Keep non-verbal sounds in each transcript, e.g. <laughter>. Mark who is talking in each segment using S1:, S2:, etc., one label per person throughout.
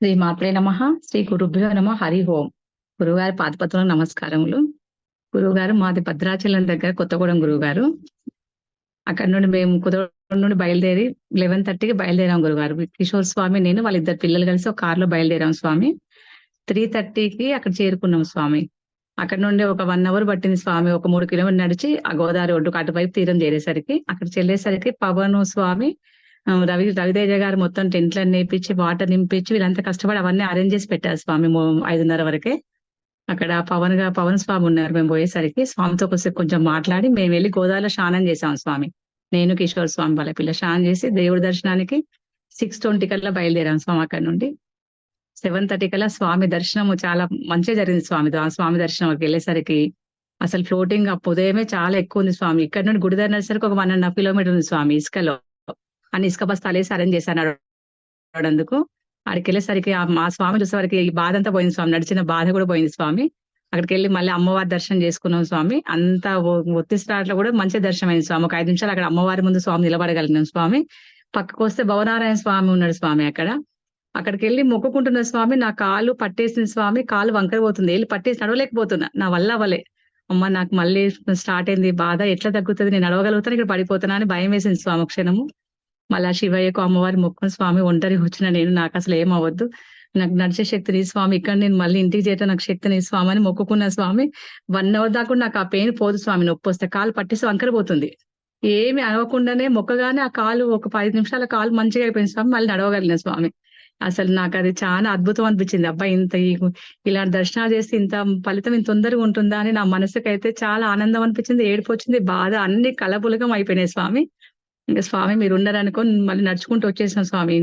S1: శ్రీ మాత్రే నమ. శ్రీ గురుభ్యో నమ. హరి ఓం. గురువుగారి పాదపత్రులకు నమస్కారములు. గురువుగారు మాది భద్రాచలం దగ్గర కొత్తగూడెం గురువుగారు. అక్కడ నుండి మేము కుదరడం నుండి బయలుదేరి లెవెన్ థర్టీకి బయలుదేరాం గురుగారు. కిషోర్ స్వామి నేను వాళ్ళ ఇద్దరు పిల్లలు కలిసి ఒక కారులో బయలుదేరాం స్వామి. త్రీ థర్టీకి అక్కడ చేరుకున్నాం స్వామి. అక్కడ నుండి ఒక వన్ అవర్ పట్టింది స్వామి. ఒక మూడు కిలోమీటర్ నడిచి ఆ గోదావరి ఒడ్డుకు అటువైపు తీరం చేరేసరికి అక్కడ చెల్లేసరికి పవన్ స్వామి రవి రవితేజ గారు మొత్తం టెంట్లన్నీ నేర్పించి వాటర్ నింపించి వీళ్ళంతా కష్టపడి అవన్నీ అరేంజ్ చేసి పెట్టారు స్వామి. ఐదున్నర వరకే. అక్కడ పవన్గా పవన్ స్వామి ఉన్నారు. మేము పోయేసరికి స్వామితో కొంచెం కొంచెం మాట్లాడి మేము వెళ్ళి గోదావరిలో స్నానం చేసాం స్వామి. నేను కిషోర్ స్వామి వాళ్ళ పిల్ల స్నానం చేసి దేవుడి దర్శనానికి సిక్స్ ట్వంటీ కల్లా బయలుదేరాం స్వామి అక్కడ నుండి. సెవెన్ థర్టీ కల్లా స్వామి దర్శనం చాలా మంచిగా జరిగింది స్వామి. ఆ స్వామి దర్శనంకి వెళ్ళేసరికి అసలు ఫ్లోటింగ్ అప్పుడు ఉదయమే చాలా ఎక్కువ ఉంది స్వామి. ఇక్కడ నుండి గుడి దగ్గర నడిచేసరికి ఒక వన్ అండ్ హాఫ్ కిలోమీటర్ ఉంది స్వామి ఇసుకలో. అని ఇసుక బస్తాలు వేసి అరేంజ్ చేశాను అందుకు అక్కడికి వెళ్ళేసరికి ఆ మా స్వామి చూసేసరికి ఈ బాధ అంతా పోయింది స్వామి నడిచిన బాధ కూడా పోయింది స్వామి. అక్కడికి వెళ్ళి మళ్ళీ అమ్మవారి దర్శనం చేసుకున్నాం స్వామి. అంత ఒత్తి కూడా మంచి దర్శనం అయింది స్వామి. ఒక ఐదు నిమిషాలు అక్కడ అమ్మవారి ముందు స్వామి నిలబడగలిగినాం స్వామి. పక్కకు వస్తే భవనారాయణ స్వామి ఉన్నాడు స్వామి అక్కడ. అక్కడికి వెళ్ళి మొక్కుకుంటున్న స్వామి నా కాలు పట్టేసిన స్వామి కాలు వంకర పోతుంది. వెళ్ళి పట్టేసి నడవలేకపోతున్నా. నా వల్ల అవ్వలే. అమ్మ నాకు మళ్ళీ స్టార్ట్ అయింది బాధ. ఎట్లా తగ్గుతుంది? నేను నడవగలుగుతాను? ఇక్కడ పడిపోతున్నా అని భయం వేసింది స్వామి క్షణము. మళ్ళా శివయ్యకు అమ్మవారి మొక్కుని స్వామి ఒంటరి వచ్చిన నేను నాకు అసలు ఏం అవ్వద్దు. నాకు నడిచే శక్తిని స్వామి. ఇక్కడ నేను మళ్ళీ ఇంటికి చేయటం నాకు శక్తిని స్వామి అని మొక్కుకున్న స్వామి వన్ అవర్ దాకా నాకు ఆ పెయిన్ పోదు స్వామి నొప్పి వస్తే కాలు పట్టేసి వంకరపోతుంది ఏమి అనవకుండానే మొక్కగానే ఆ కాలు ఒక పది నిమిషాల కాలు మంచిగా అయిపోయింది స్వామి మళ్ళీ నడవగలిగిన స్వామి. అసలు నాకు అది చాలా అద్భుతం అనిపించింది. అబ్బాయి ఇంత ఈ- ఇలాంటి దర్శనాలు చేస్తే ఇంత ఫలితం ఇంత తొందరగా ఉంటుందా అని నా మనసుకైతే అయితే చాలా ఆనందం అనిపించింది ఏడుపు వచ్చింది బాధ అన్ని కలపులకం అయిపోయినాయి స్వామి. ఇంకా స్వామి మీరు ఉన్నారనుకో మళ్ళీ నడుచుకుంటూ వచ్చేసాం స్వామి.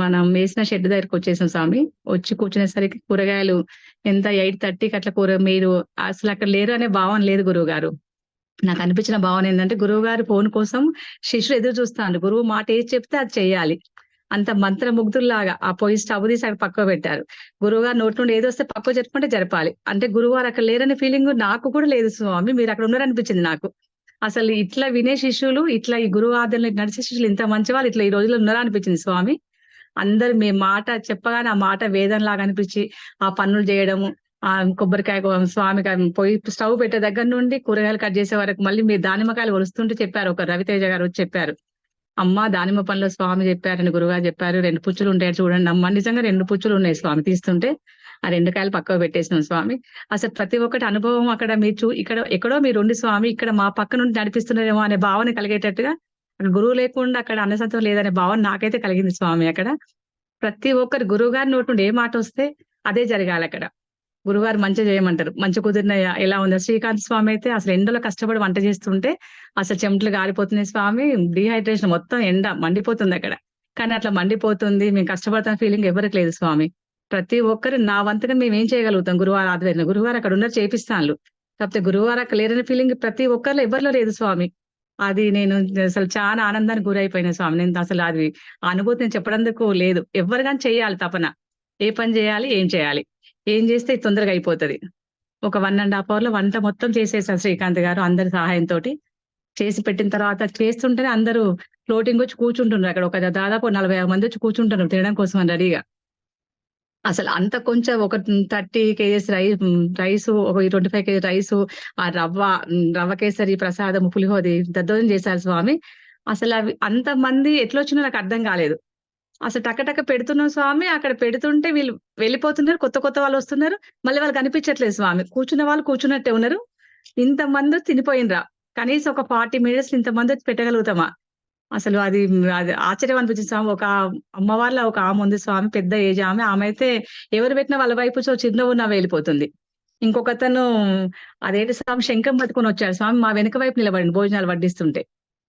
S1: మనం వేసిన షెడ్ దగ్గరికి వచ్చేసాం స్వామి. వచ్చి కూర్చునేసరికి కూరగాయలు ఎంత ఎయిట్ థర్టీకి అట్లా కూర మీరు అసలు అక్కడ లేరు అనే భావన లేదు గురువు గారు నాకు అనిపించిన భావన ఏంటంటే గురువు గారి ఫోన్ కోసం శిష్యులు ఎదురు చూస్తాను గురువు మాట ఏది చెప్తే అది చెయ్యాలి. అంత మంత్ర ముగ్ధుల్లాగా ఆ పొయ్యి స్టవ్ తీసి అక్కడ పక్క పెట్టారు. గురువు గారు నోటి నుండి ఏది వస్తే పక్క జరుపుకుంటే జరపాలి. అంటే గురువు గారు అక్కడ లేరనే ఫీలింగ్ నాకు కూడా లేదు స్వామి. మీరు అక్కడ ఉన్నారనిపించింది నాకు. అసలు ఇట్లా వినే శిష్యులు ఇట్లా ఈ గురువు ఆదరణ నడిచే శిష్యులు ఇంత మంచి వాళ్ళు ఇట్లా ఈ రోజుల్లో ఉన్నారా అనిపించింది స్వామి. అందరు మీ మాట చెప్పగానే ఆ మాట వేదన లాగా అనిపించి ఆ పనులు చేయడము ఆ కొబ్బరికాయ స్వామి పోయి పొయ్యి స్టవ్ పెట్టే దగ్గర నుండి కూరగాయలు కట్ చేసే వరకు మళ్ళీ మీరు దానిమ్మకాయలు వలుస్తుంటే చెప్పారు. ఒక రవితేజ గారు వచ్చి చెప్పారు. అమ్మ దానిమ్మ పనిలో స్వామి చెప్పారని గురుగారు చెప్పారు. రెండు పుచ్చులు ఉంటాయి చూడండి. అమ్మ నిజంగా రెండు పుచ్చులు ఉన్నాయి స్వామి తీస్తుంటే. ఆ రెండు కాయలు పక్కకు పెట్టేసినాం స్వామి. అసలు ప్రతి ఒక్కటి అనుభవం అక్కడ మీరు చూ ఇక్కడ ఎక్కడో మీరు ఉండి స్వామి ఇక్కడ మా పక్క నుండి నడిపిస్తున్నారేమో అనే భావన కలిగేటట్టుగా అక్కడ గురువు లేకుండా అక్కడ అన్నసంతం లేదనే భావన నాకైతే కలిగింది స్వామి అక్కడ. ప్రతి ఒక్కరు గురువు గారి నోటి నుండి ఏ మాట వస్తే అదే జరగాలి అక్కడ. గురువారు మంచి చేయమంటారు. మంచి కుదిరిన ఎలా ఉందో. శ్రీకాంత్ స్వామి అయితే అసలు ఎండలో కష్టపడి వంట చేస్తుంటే అసలు చెమటలు గారిపోతున్నాయి స్వామి. డిహైడ్రేషన్ మొత్తం ఎండ మండిపోతుంది అక్కడ. కానీ అట్లా మండిపోతుంది. మేము కష్టపడుతున్న ఫీలింగ్ ఎవరికి లేదు స్వామి. ప్రతి ఒక్కరు నా వంతుగా మేము ఏం చేయగలుగుతాం? గురువారం ఆధ్వర్యంలో గురువారం అక్కడ ఉన్నారు చేపిస్తాను. కాకపోతే గురువారం అక్కడ లేరని ఫీలింగ్ ప్రతి ఒక్కరిలో ఎవరిలో లేదు స్వామి. అది నేను అసలు చాలా ఆనందానికి గురైపోయిన స్వామి. నేను అసలు అది అనుభూతిని అనుభూతి నేను లేదు. ఎవరు చేయాలి తపన. ఏ పని చేయాలి ఏం చేయాలి. ఏం చేస్తే తొందరగా అయిపోతది. ఒక వన్ అండ్ హాఫ్ అవర్లో వంట మొత్తం చేసేసారు శ్రీకాంత్ గారు అందరి సహాయంతో చేసి పెట్టిన తర్వాత చేస్తుంటేనే అందరూ ఫ్లోటింగ్ వచ్చి కూర్చుంటున్నారు. అక్కడ ఒక దాదాపు నలభై మంది వచ్చి కూర్చుంటున్నారు తినడం కోసం రెడీగా అసలు అంత కొంచెం ఒక థర్టీ కేజీస్ రైస్ రైస్ ఒక ట్వంటీ ఫైవ్ కేజీ రైస్ ఆ రవ్వ రవ్వ కేసరి ప్రసాదం పులిహోది దద్దోజనం చేశారు స్వామి. అసలు అవి అంత మంది ఎట్లా వచ్చినా నాకు అర్థం కాలేదు. అసలు టకటక పెడుతున్నాం స్వామి. అక్కడ పెడుతుంటే వీళ్ళు వెళ్ళిపోతున్నారు. కొత్త కొత్త వాళ్ళు వస్తున్నారు. మళ్ళీ వాళ్ళు కనిపించట్లేదు స్వామి. కూర్చున్న వాళ్ళు కూర్చున్నట్టే ఉన్నారు. ఇంత మంది తినిపోయినరా? కనీసం ఒక ఫార్టీ మినిట్స్ ఇంత మంది పెట్టగలుగుతామా? అసలు అది అది ఆశ్చర్యం అనిపించింది స్వామి. ఒక అమ్మవార్ల ఒక ఆమె ఉంది స్వామి పెద్ద ఏజ్ ఆమె. ఆమె అయితే ఎవరు పెట్టిన వాళ్ళ వైపు చో చిన్న ఉన్న వెళ్ళిపోతుంది. ఇంకొక అతను అదేంటి స్వామి శంఖం పట్టుకొని వచ్చాడు స్వామి. మా వెనుక వైపు నిలబడింది భోజనాలు వడ్డిస్తుంటే.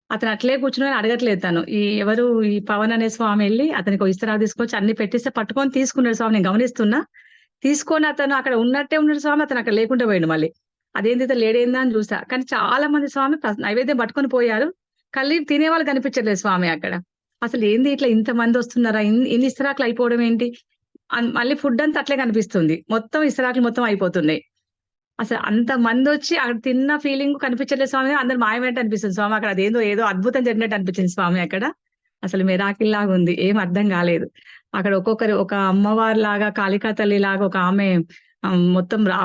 S1: అతను అట్లే కూర్చుని అడగట్లేదు తను. ఈ ఎవరు ఈ పవన్ అనే స్వామి వెళ్ళి అతనికి ఇస్తరా తీసుకొచ్చి అన్ని పెట్టిస్తే పట్టుకొని తీసుకున్నాడు స్వామి. నేను గమనిస్తున్నా. తీసుకొని అతను అక్కడ ఉన్నట్టే ఉన్నాడు స్వామి. అతను అక్కడ లేకుండా పోయిండు మళ్ళీ. అదేంటి లేడేందా అని చూసా కానీ చాలా మంది స్వామి నైవేద్యం పట్టుకొని పోయారు. కళ్ళీ తినే వాళ్ళు కనిపించట్లేదు స్వామి అక్కడ అసలు ఏంది ఇట్లా ఇంతమంది వస్తున్నారా? ఇన్ ఇన్ని ఇస్తరాకులు అయిపోవడం ఏంటి? మళ్ళీ ఫుడ్ అంతా అట్లే కనిపిస్తుంది. మొత్తం ఇస్తరాకులు మొత్తం అయిపోతున్నాయి. అసలు అంత మంది వచ్చి అక్కడ తిన్న ఫీలింగ్ కనిపించట్లేదు స్వామి. అందరు మాయమైనట్టు అనిపిస్తుంది స్వామి. అక్కడ అదేదో ఏదో అద్భుతం జరిగినట్టు అనిపించింది స్వామి అక్కడ. అసలు మిరాకిల్ లాగా ఉంది. ఏం అర్థం కాలేదు. అక్కడ ఒక్కొక్కరు ఒక అమ్మవారి లాగా కాళికా తల్లిలాగా ఒక ఆమె మొత్తం రా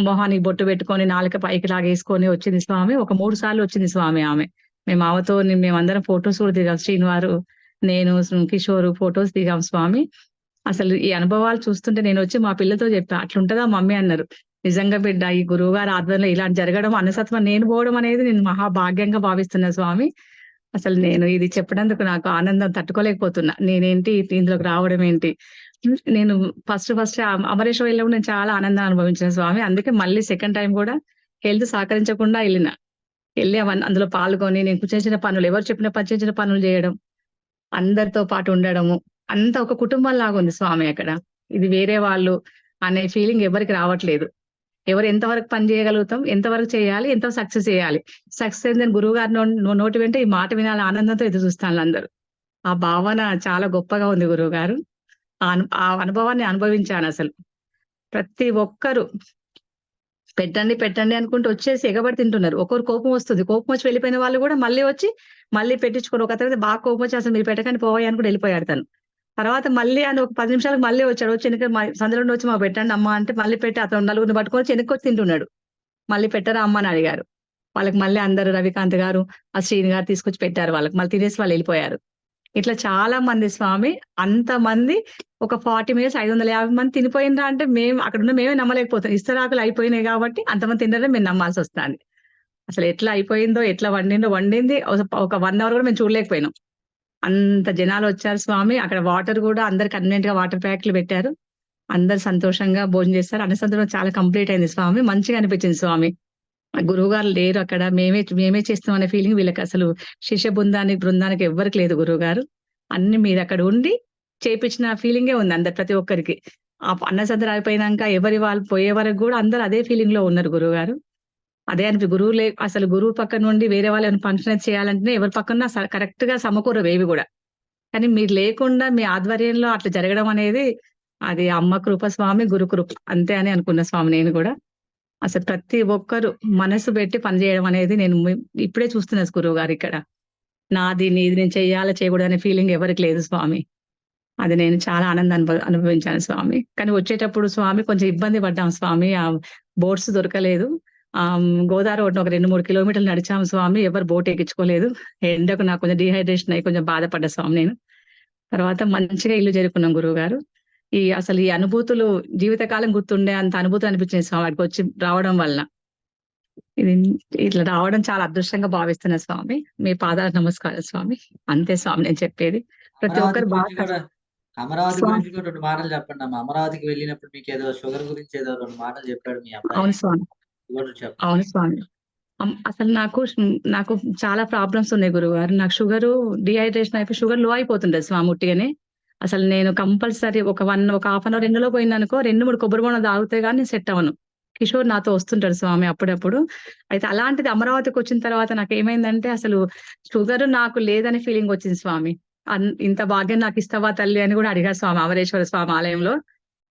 S1: మొహానికి బొట్టు పెట్టుకొని నాలుక పైకి లాగేసుకొని వచ్చింది స్వామి. ఒక మూడు సార్లు వచ్చింది స్వామి ఆమె. మేము ఆమెతో మేమందరం ఫోటోస్ కూడా దిగాం. శ్రీనివారు, నేను, కిషోర్ ఫొటోస్ దిగాం స్వామి. అసలు ఈ అనుభవాలు చూస్తుంటే నేను వచ్చి మా పిల్లతో చెప్పా. "అట్లుంటదా మమ్మీ" అన్నారు. నిజంగా బిడ్డ ఈ గురువుగారి ఆధ్వర్యంలో ఇలాంటి జరగడం అనసత్వం నేను పోవడం అనేది నేను మహాభాగ్యంగా భావిస్తున్నా స్వామి. అసలు నేను ఇది చెప్పినందుకు నాకు ఆనందం తట్టుకోలేకపోతున్నా. నేనేంటి ఇందులోకి రావడం ఏంటి? నేను ఫస్ట్ ఫస్ట్ అమరేశ్వర వెళ్ళినప్పుడు నేను చాలా ఆనందం అనుభవించిన స్వామి. అందుకే మళ్ళీ సెకండ్ టైం కూడా హెల్త్ సహకరించకుండా వెళ్ళిన వెళ్ళి అవన్నీ అందులో పాల్గొని నేను చిన్న చిన్న పనులు ఎవరు చెప్పిన పని చిన్న పనులు చేయడం. అందరితో పాటు ఉండడము. అంత ఒక కుటుంబం లాగా ఉంది స్వామి అక్కడ. ఇది వేరే వాళ్ళు అనే ఫీలింగ్ ఎవరికీ రావట్లేదు. ఎవరు ఎంత వరకు పని చేయగలుగుతాం? ఎంతవరకు చేయాలి? ఎంత సక్సెస్ చేయాలి? సక్సెస్ అయిందని గురువు గారి నో నోటి వెంట ఈ మాట వినాలని ఆనందంతో ఎదురు చూస్తాను అందరూ. ఆ భావన చాలా గొప్పగా ఉంది గురువుగారు. ఆ అను ఆ అనుభవాన్ని అనుభవించాను అసలు ప్రతి ఒక్కరు పెట్టండి, పెట్టండి అనుకుంటూ వచ్చేసి ఎగబడి తింటున్నారు. ఒకరు కోపం వస్తుంది. కోపం వచ్చి వెళ్ళిపోయిన వాళ్ళు కూడా మళ్ళీ వచ్చి మళ్ళీ పెట్టించుకోని ఒక తర్వాత బాగా కోపం వచ్చి అసలు మీరు పెట్టకండి పోవాలి అనుకుంటూ వెళ్ళిపోయాడు తను. తర్వాత మళ్ళీ ఆయన ఒక పది నిమిషాలకు మళ్ళీ వచ్చాడు. వచ్చి ఎనక సందులో వచ్చి మాకు పెట్టండి అమ్మ అంటే మళ్ళీ పెట్టి అతను నలుగురిని పట్టుకొని వచ్చి తింటున్నాడు. మళ్ళీ పెట్టరా అమ్మ అని అడిగారు. వాళ్ళకి మళ్ళీ అందరూ రవికాంత్ గారు, ఆ శ్రీని గారు తీసుకొచ్చి పెట్టారు వాళ్ళకి. మళ్ళీ తినేసి వాళ్ళు వెళ్ళిపోయారు. ఇట్లా చాలా మంది స్వామి అంతమంది ఒక 40 మినిట్స్ 550 మంది తినిపోయిండ్రా అంటే మేము అక్కడున్న మేమే నమ్మలేకపోతాం ఇస్తరాకులు అయిపోయినాయి కాబట్టి అంతమంది తినడం మేము నమ్మాల్సొస్తాంది. అసలు ఎట్లా అయిపోయిందో, ఎట్లా వండిందో వండింది ఒక ఒక 1 అవర్ కూడా మేము చూడలేకపోయినాం. అంత జనాలు వచ్చారు స్వామి. అక్కడ వాటర్ కూడా అందరికి కన్వీనియంట్‌గా వాటర్ ప్యాకెట్లు పెట్టారు. అందరు సంతోషంగా భోజనం చేస్తారు. అన్నసంతర్పణ చాలా కంప్లీట్ అయింది స్వామి. మంచిగా అనిపించింది స్వామి. గురువుగారు లేరు అక్కడ. మేమే మేమే చేస్తాం అనే ఫీలింగ్ వీళ్ళకి అసలు శిష్య బృందానికి బృందానికి ఎవ్వరికి లేదు గురువుగారు. అన్ని మీరు అక్కడ ఉండి చేపించిన ఫీలింగే ఉంది అందరు ప్రతి ఒక్కరికి. ఆ అన్నసంతర అయిపోయినాక ఎవరి వాళ్ళు పోయే వరకు కూడా అందరూ అదే ఫీలింగ్లో ఉన్నారు గురువుగారు. అదే అని గురువు లే అసలు గురువు పక్క నుండి వేరే వాళ్ళు ఏమైనా ఫంక్షన్ అది చేయాలంటేనే ఎవరి పక్కన కరెక్ట్గా సమకూరవు ఏవి కూడా. కానీ మీరు లేకుండా మీ ఆధ్వర్యంలో అట్లా జరగడం అనేది అది అమ్మ కృప స్వామి, గురు కృప అంతే అని అనుకున్న స్వామి నేను కూడా. అసలు ప్రతి ఒక్కరు మనసు పెట్టి పని చేయడం అనేది నేను ఇప్పుడే చూస్తున్నా గురువుగారు ఇక్కడ. నాది, నీది నేను చేయాలా, చేయకూడదు అనే ఫీలింగ్ ఎవరికి లేదు స్వామి. అది నేను చాలా ఆనందం అనుభవించాను స్వామి. కానీ వచ్చేటప్పుడు స్వామి కొంచెం ఇబ్బంది పడ్డాం స్వామి. ఆ బోట్స్ దొరకలేదు. ఆ గోదావరి ఒకటి ఒక 2, 3 కిలోమీటర్లు నడిచాం స్వామి. ఎవరు బోట్ ఎక్కించుకోలేదు. ఎండకు నాకు కొంచెం డీహైడ్రేషన్ అయ్యి కొంచెం బాధపడ్డా స్వామి నేను. తర్వాత మంచిగా ఇల్లు చేరుకున్నాం గురువుగారు. ఈ అసలు ఈ అనుభూతులు జీవితకాలం గుర్తుండే అంత అనుభూతి అనిపించింది స్వామి అక్కడికొచ్చి రావడం వలన. ఇది ఇట్లా రావడం చాలా అదృష్టంగా భావిస్తున్నా స్వామి. మీ పాదాలకు నమస్కారం స్వామి. అంతే స్వామి నేను చెప్పేది. ప్రతి ఒక్కరు బాగా
S2: గురించి కూడా అమరావతి
S1: స్వామి.
S2: గురించి కూడా 2 మాటలు చెప్పండమ్మా. అమరావతికి వెళ్ళినప్పుడు మీకేదో షుగర్ గురించి ఏదో 2 మాటలు చెప్పాడు మీ అబ్బాయి.
S1: అవును స్వామి.
S2: చెప్పండి.
S1: అవును స్వామి. అసలు నాకు నాకు చాలా ప్రాబ్లమ్స్ ఉన్నాయి గురువుగారు. నాకు షుగరు డీహైడ్రేషన్ అయిపోయి షుగర్లో అయిపోతుంటది స్వామి ఉట్టిగానే. అసలు నేను కంపల్సరీ ఒక వన్ ఒక హాఫ్ అన్ అవర్ ఎండలో పోయిందనుకో 2, 3 కొబ్బరి బోండాలు తాగితే కానీ నేను సెట్ అవ్వను. కిషోర్ నాతో వస్తుంటాడు స్వామి అప్పుడప్పుడు. అయితే అలాంటిది అమరావతికి వచ్చిన తర్వాత నాకు ఏమైందంటే అసలు షుగర్ నాకు లేదనే ఫీలింగ్ వచ్చింది స్వామి. ఇంత భాగ్యం నాకిస్తావా తల్లి అని కూడా అడిగారు స్వామి అమరేశ్వర స్వామి ఆలయంలో.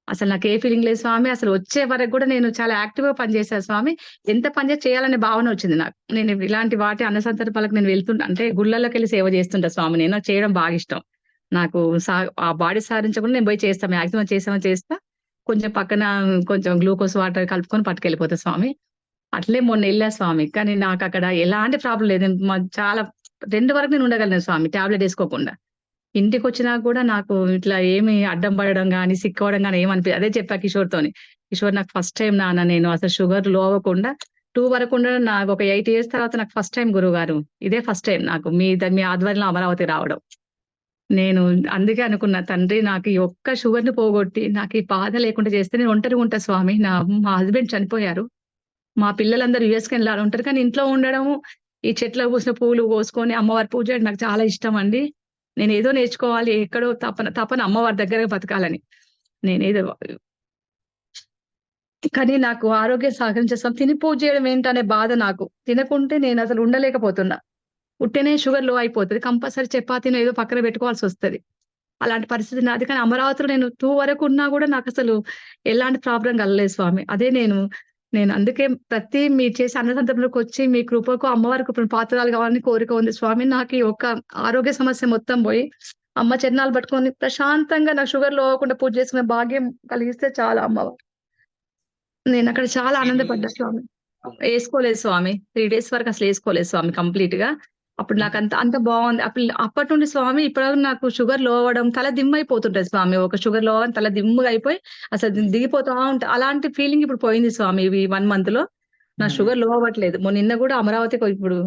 S1: అసలు నాకు ఏ ఫీలింగ్ లేదు స్వామి. అసలు వచ్చే వరకు కూడా నేను చాలా యాక్టివ్‌గా పనిచేశాను స్వామి. ఎంత పని చేయాలనే భావన వచ్చింది నాకు. నేను ఇలాంటి వాటి అన్న సందర్భాలకు నేను వెళ్తుంటా అంటే గుళ్ళలోకెళ్ళి సేవ చేస్తుంటా స్వామి నేను. చేయడం బాగా ఇష్టం. నాకు సా ఆ బాడీ సారించకుండా నేను పోయి చేస్తాను మాక్సిమం చేసామో చేస్తా. కొంచెం పక్కన కొంచెం గ్లూకోజ్ వాటర్ కలుపుకొని పట్టుకెళ్ళిపోతా స్వామి. అట్లే మొన్న వెళ్ళా స్వామి. కానీ నాకు అక్కడ ఎలాంటి ప్రాబ్లమ్ లేదు. చాలా రెండు వరకు నేను ఉండగలను స్వామి టాబ్లెట్ ఇంటికి వచ్చినా కూడా నాకు ఇట్లా ఏమి అడ్డం పడడం కానీ సిక్కవడం కానీ ఏమనిపి అదే చెప్పా కిషోర్‌తోని. కిషోర్ నాకు ఫస్ట్ టైం నాన్న నేను అసలు షుగర్లో అవ్వకుండా టూ వరకు ఉండడం నాకు ఒక ఎయిట్ ఇయర్స్ తర్వాత నాకు ఫస్ట్ టైం గురువు గారు ఇదే ఫస్ట్ టైం నాకు మీ మీ ఆధ్వర్యంలో అమరావతి రావడం. నేను అందుకే అనుకున్నా తండ్రి నాకు ఈ ఒక్క షుగర్‌ని పోగొట్టి నాకు ఈ బాధ లేకుండా చేస్తే నేను ఒంటరిగా ఉంటా స్వామి. నా మా హస్బెండ్ చనిపోయారు. మా పిల్లలందరూ యూఎస్‌కెళ్ళారు ఉంటారు. కానీ ఇంట్లో ఉండడము, ఈ చెట్లకు పూసిన పూలు కోసుకొని అమ్మవారి పూజ చేయడం నాకు చాలా ఇష్టం అండి. నేను ఏదో నేర్చుకోవాలి. ఎక్కడో తపన తపన అమ్మవారి దగ్గర బతకాలని. నేనేదో కానీ నాకు ఆరోగ్య సహకరించేస్తాం. తిని పూజ చేయడం ఏంటనే బాధ నాకు. తినకుంటే నేను అసలు ఉండలేకపోతున్నా. ఉట్టనే షుగర్లో అయిపోతుంది కంపల్సరీ చపాతీని ఏదో పక్కన పెట్టుకోవాల్సి వస్తుంది అలాంటి పరిస్థితి నాది. కానీ అమరావతిలో నేను టూ వరకు ఉన్నా నాకు అసలు ఎలాంటి ప్రాబ్లం కలలేదు స్వామి. అదే నేను, నేను అందుకే ప్రతి మీరు చేసే అన్న వచ్చి మీ కృపకు అమ్మవారి కృపకు పాత్రలు కావాలని కోరిక ఉంది స్వామి. నాకు ఈ ఒక్క ఆరోగ్య సమస్య మొత్తం పోయి అమ్మ చరణాలు పట్టుకొని ప్రశాంతంగా నాకు షుగర్లో అవ్వకుండా పూజ చేసుకునే భాగ్యం కలిగిస్తే చాలా అమ్మవారు. అక్కడ చాలా ఆనందపడ్డా స్వామి. వేసుకోలేదు స్వామి. త్రీ డేస్ వరకు అసలు వేసుకోలేదు స్వామి కంప్లీట్గా అప్పుడు నాకంత అంత బావుంది. అప్పుడు అప్పటి నుండి స్వామి ఇప్పటివరకు నాకు షుగర్లో అవ్వడం, తల దిమ్మయిపోతుంటది స్వామి. ఒక షుగర్లో అవ్వడం తల దిమ్ముగా అయిపోయి అసలు దిగిపోతా ఉంటది. అలాంటి ఫీలింగ్ ఇప్పుడు పోయింది స్వామి ఇవి 1 మంత్‌లో. నా
S2: హ్మ్.
S1: షుగర్లో అవ్వట్లేదు. మొన్న నిన్న గూడా అమరావతికి ఇప్పుడు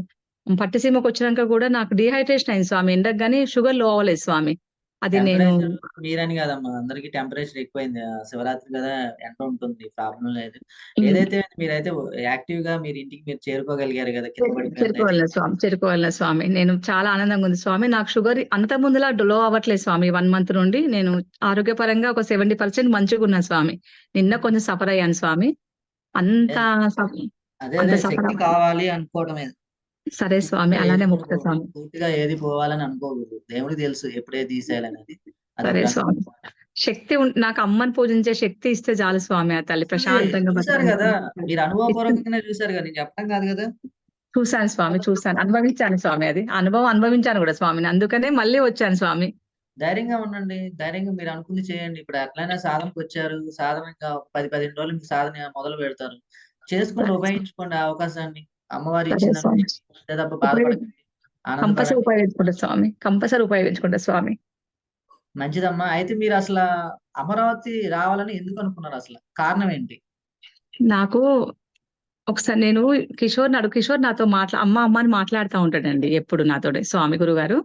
S1: పట్టిసీమకొచ్చినంక గూడా నాకు డీహైడ్రేషన్ అయింది స్వామి. ఎండకు గాని షుగర్లో అవ్వలేదు స్వామి. అది నేను
S2: టెంపరేచర్ మీరని కాదమ్మా. అందరికి టెంపరేచర్ ఎక్కువైంది. శివరాత్రి కదా! ఎండ ఉంటుంది. ప్రాబ్లమ్ లేదు. ఏదైతే మీరైతే యాక్టివ్‌గా మీరు ఇంటికి మీరు చేరుకోగలిగారు! కింద.
S1: చేరుకోగలను స్వామి. చేరుకోగలను స్వామి. నేను చాలా ఆనందంగా ఉంది స్వామి. నాకు షుగర్ అంతకు ముందులా లో అవ్వట్లేదు స్వామి 1 మంత్ నుండి. నేను ఆరోగ్యపరంగా ఒక 70% మంచిగున్నా స్వామి. నిన్న కొంచెం సఫర్ అయ్యాను స్వామి. అంత సఫ్
S2: అదే
S1: అంత
S2: అదే
S1: సఫర్
S2: శక్తి. కావాలి అనుకోవడమే.
S1: సరే స్వామి. అలానే
S2: ఏది
S1: మొక్కుతా స్వామి.
S2: పూర్తిగా ఏది పోవాలని అనుకోకూడదు. దేవుడికి తెలుసు ఎప్పుడేది తీసేయాలనేది.
S1: సరే స్వామి. శక్తి నాకు అమ్మని పూజించే శక్తి ఇస్తే చాలు స్వామి ఆ తల్లి. ప్రశాంతంగా
S2: చూసారు!
S1: బతకడానికి.
S2: మీరు
S1: ఇస్తుంది.
S2: అనుభవపూర్వకంగానే చూసారు గదా! నేను చెప్పడం కాదు గదా!
S1: చూసాను స్వామి. చూసాను. అనుభవించాను స్వామి అది. అనుభవం అనుభవించాను గూడా స్వామిని. అందుకనే మళ్ళీ వచ్చాను స్వామి.
S2: ధైర్యంగా ఉండండి. ధైర్యంగా మీరు అనుకుంది చేయండి. ఇప్పుడు ఎట్లైనా సాధనకొచ్చారు. సాధన ఇంకా 10, 15 రోజులు మీకు సాధన మొదలు పెడతారు.
S1: స్వామి.
S2: ఉపయోగించుకోండి ఆ అవకాశాన్ని. అమ్మవారు బాధపడకండి.
S1: కంపల్సరీ. ఉపయోగించుకుంటా స్వామి. కంపల్సరీ ఉపయోగించుకుంటా స్వామి.
S2: మంచిదమ్మా. అయితే మీరసల అమరావతి రావాలని ఎందుకు అనుకున్నారసల? కారణం ఏంటి?
S1: నాకు ఒకసారి నేను కిషోర్‌ని అడుగు కిషోర్ నాతో మాట్లా అమ్మ, అమ్మ అని మాట్లాడుతా ఉంటాడండి ఎప్పుడు నాతోటి స్వామి గురుగారు.